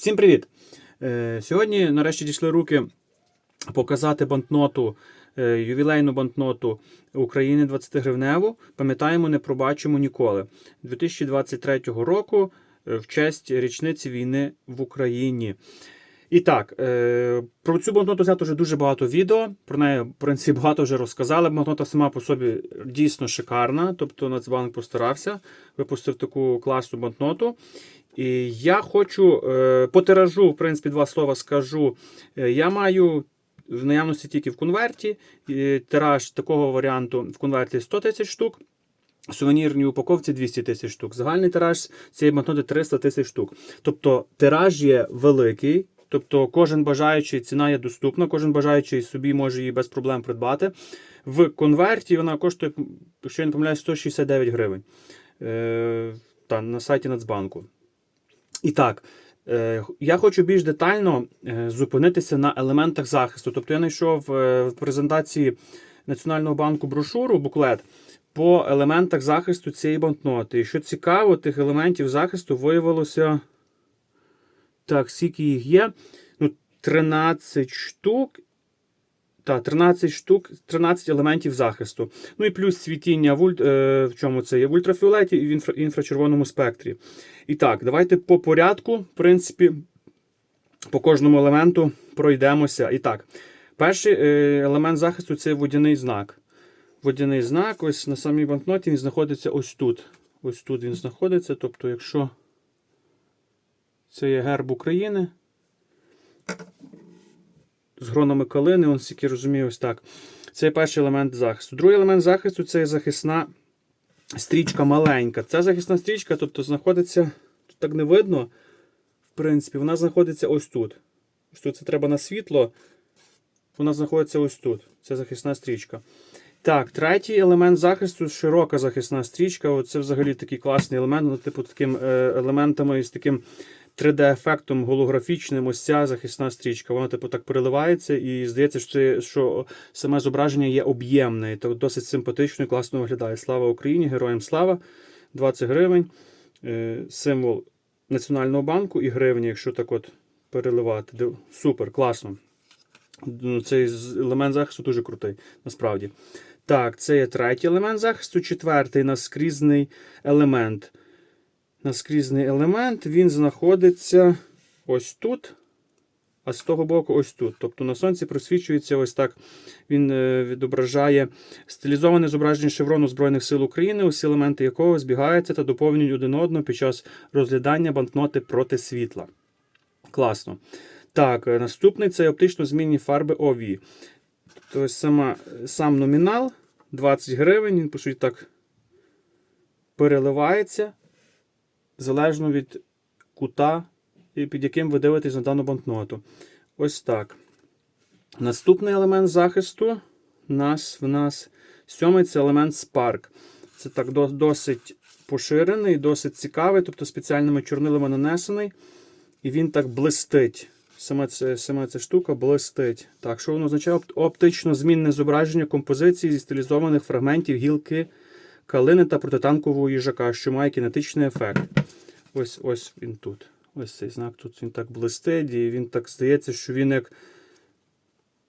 Всім привіт! Е, Сьогодні нарешті дійшли руки показати банкноту, е, ювілейну банкноту України 20 гривневу. Пам'ятаємо, не пробачимо ніколи. 2023 року е, в честь річниці війни в Україні. І так, про цю банкноту знято вже дуже багато відео. Про неї, в принципі, багато вже розказали. Банкнота сама по собі дійсно шикарна. Тобто Нацбанк постарався, випустив таку класну банкноту. І я хочу е, по тиражу, в принципі, два слова скажу. Е, я маю в наявності тільки в конверті. Тираж такого варіанту в конверті 100 тисяч штук. Сувенірній упаковці 200 тисяч штук. Загальний тираж цієї банкноти 300 тисяч штук. Тобто тираж є великий. Тобто кожен бажаючий ціна є доступна, кожен бажаючий собі може її без проблем придбати. В конверті вона коштує, якщо я не помиляюсь, 169 гривень е, та, на сайті Нацбанку. І так, е, я хочу більш детально е, зупинитися на елементах захисту. Тобто я знайшов е, в презентації Національного банку брошуру, буклет по елементах захисту цієї банкноти. І що цікаво, тих елементів захисту виявилося. Так, скільки їх є? Ну, 13 штук. Так, 13 штук, 13 елементів захисту. Ну і плюс світіння в, ульт, е, в чому це є? В ультрафіолеті і в інфра, інфрачервоному спектрі. І так, давайте по порядку, в принципі, по кожному елементу пройдемося. І так, перший е, елемент захисту це водяний знак. Водяний знак, ось на самій банкноті він знаходиться ось тут. Ось тут він знаходиться. Тобто, якщо це є герб України. З гронами калини, он стільки розуміє, ось так. Це перший елемент захисту. Другий елемент захисту це захисна стрічка маленька. Ця захисна стрічка, тобто, знаходиться, тут так не видно, в принципі, вона знаходиться ось тут. Ось тут це треба на світло. Вона знаходиться ось тут. Це захисна стрічка. Так, третій елемент захисту широка захисна стрічка. Оце взагалі такий класний елемент, ну, типу таким е, елементами з таким 3D-ефектом голографічним. Ось ця захисна стрічка. Вона, типу, так переливається, і здається, що, це, що саме зображення є об'ємне. І так досить симпатично і класно виглядає. Слава Україні! Героям слава! 20 гривень. Е, символ Національного банку і гривні, якщо так от переливати. Супер, класно. Ну, Цей елемент захисту дуже крутий, насправді. Так, це є третій елемент захисту, четвертий наскрізний елемент. Наскрізний елемент він знаходиться ось тут, а з того боку ось тут. Тобто на сонці просвічується ось так. Він е, відображає стилізоване зображення шеврону Збройних сил України, усі елементи якого збігаються та доповнюють один одного під час розглядання банкноти проти світла. Класно. Так, е, наступний це оптично змінні фарби OV. Тобто сама, сам номінал 20 гривень, він, по суті, так переливається залежно від кута, під яким ви дивитесь на дану банкноту. Ось так. Наступний елемент захисту нас, в нас сьомий це елемент Spark. Це так досить поширений, досить цікавий, тобто спеціальними чорнилами нанесений. І він так блистить. Саме ця, саме ця штука блистить. Так, що воно означає? Оптично змінне зображення композиції зі стилізованих фрагментів гілки калини та протитанкового їжака, що має кінетичний ефект. Ось ось він тут. Ось цей знак тут він так блистить, і він так здається, що він як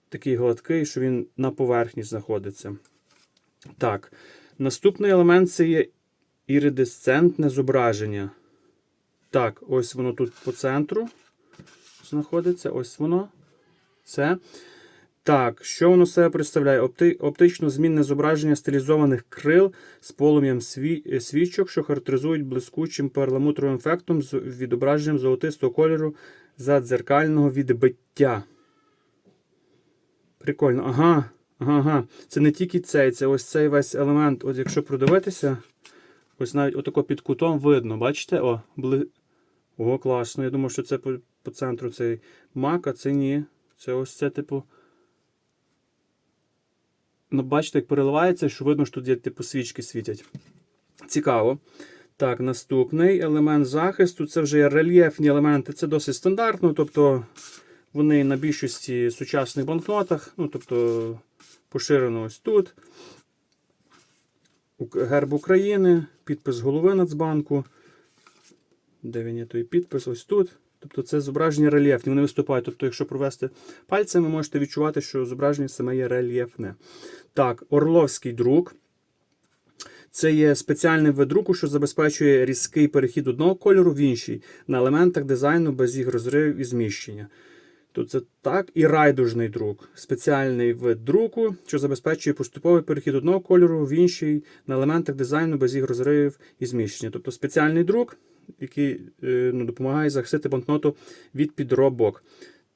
такий гладкий, що він на поверхні знаходиться. Так. Наступний елемент це є іридесцентне зображення. Так, ось воно тут по центру знаходиться. Ось воно. Це. Так, що воно себе представляє? Опти, оптично змінне зображення стилізованих крил з полум'ям сві, свічок, що характеризують блискучим перламутровим ефектом з відображенням золотистого кольору задзеркального відбиття. Прикольно. Ага. Ага, ага. Це не тільки цей, це ось цей весь елемент. От якщо продивитися, ось навіть отако під кутом видно, бачите? О, бли... О, класно. Я думав, що це по, по центру цей мак, а це ні. Це ось це, типу. Ну, бачите, як переливається, що видно, що тут є типу свічки світять. Цікаво. Так, наступний елемент захисту це вже рельєфні елементи. Це досить стандартно, тобто вони на більшості сучасних банкнотах, ну, тобто поширено ось тут. Герб України, підпис голови Нацбанку. Де він є той підпис? Ось тут. Тобто це зображення рельєфні, вони виступають. Тобто, якщо провести пальцем, ви можете відчувати, що зображення саме є рельєфне. Так, Орловський друк. Це є спеціальний вид друку, що забезпечує різкий перехід одного кольору в інший на елементах дизайну без їх розривів і зміщення. Тут це так. І райдужний друк. Спеціальний вид друку, що забезпечує поступовий перехід одного кольору в інший на елементах дизайну без їх розривів і зміщення. Тобто спеціальний друк, який е, ну, допомагає захистити банкноту від підробок.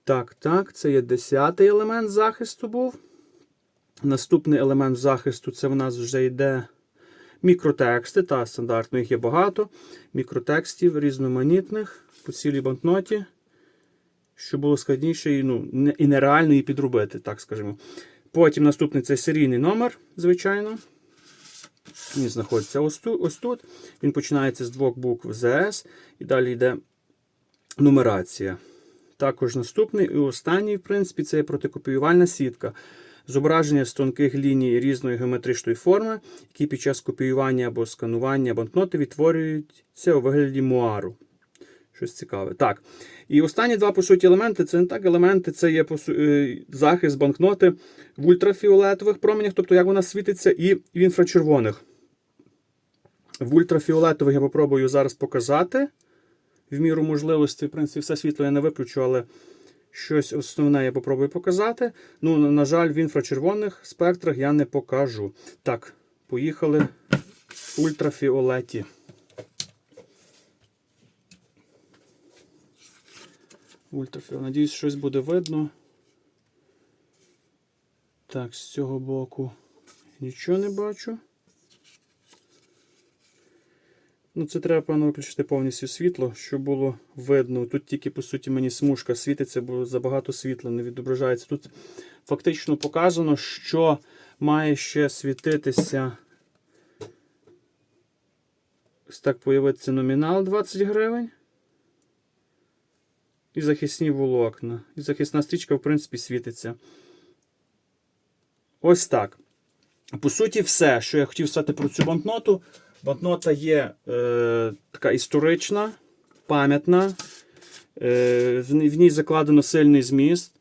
Так, так, це є десятий елемент захисту був. Наступний елемент захисту це в нас вже йде мікротексти. Та стандартно їх є багато. Мікротекстів різноманітних по цілій банкноті що було складніше і, ну, і нереально її підробити, так скажімо. Потім наступний це серійний номер, звичайно. Він знаходиться ось тут. Ось тут. Він починається з двох букв ЗС і далі йде нумерація. Також наступний і останній, в принципі, це є протикопіювальна сітка. Зображення з тонких ліній різної геометричної форми, які під час копіювання або сканування банкноти відтворюються у вигляді муару. Щось цікаве. Так. І останні два, по суті, елементи це не так елементи, це є е, захист банкноти в ультрафіолетових променях, тобто як вона світиться, і в інфрачервоних. В ультрафіолетових я попробую зараз показати. В міру можливості, в принципі, все світло я не виключу, але щось основне я попробую показати. Ну, на- на жаль, в інфрачервоних спектрах я не покажу. Так, поїхали в ультрафіолеті. Ультрафіол. Надіюсь, щось буде видно. Так, з цього боку нічого не бачу. Ну, це треба, певно, виключити повністю світло, щоб було видно. Тут тільки, по суті, мені смужка світиться, бо забагато світла не відображається. Тут фактично показано, що має ще світитися. Ось так появиться номінал 20 гривень. І захисні волокна. І захисна стрічка, в принципі, світиться. Ось так. По суті, все, що я хотів сказати про цю банкноту. Банкнота є е, така історична, пам'ятна. Е, в, в ній закладено сильний зміст.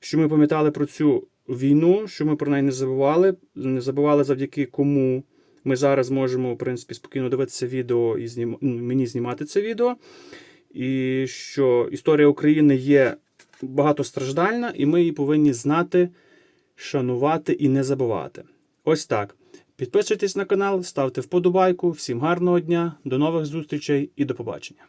Що ми пам'ятали про цю війну, що ми про неї не забували. Не забували завдяки кому ми зараз можемо, в принципі, спокійно дивитися відео і знім... ну, мені знімати це відео. І що історія України є багатостраждальна, і ми її повинні знати, шанувати і не забувати. Ось так. Підписуйтесь на канал, ставте вподобайку. Всім гарного дня, до нових зустрічей і до побачення.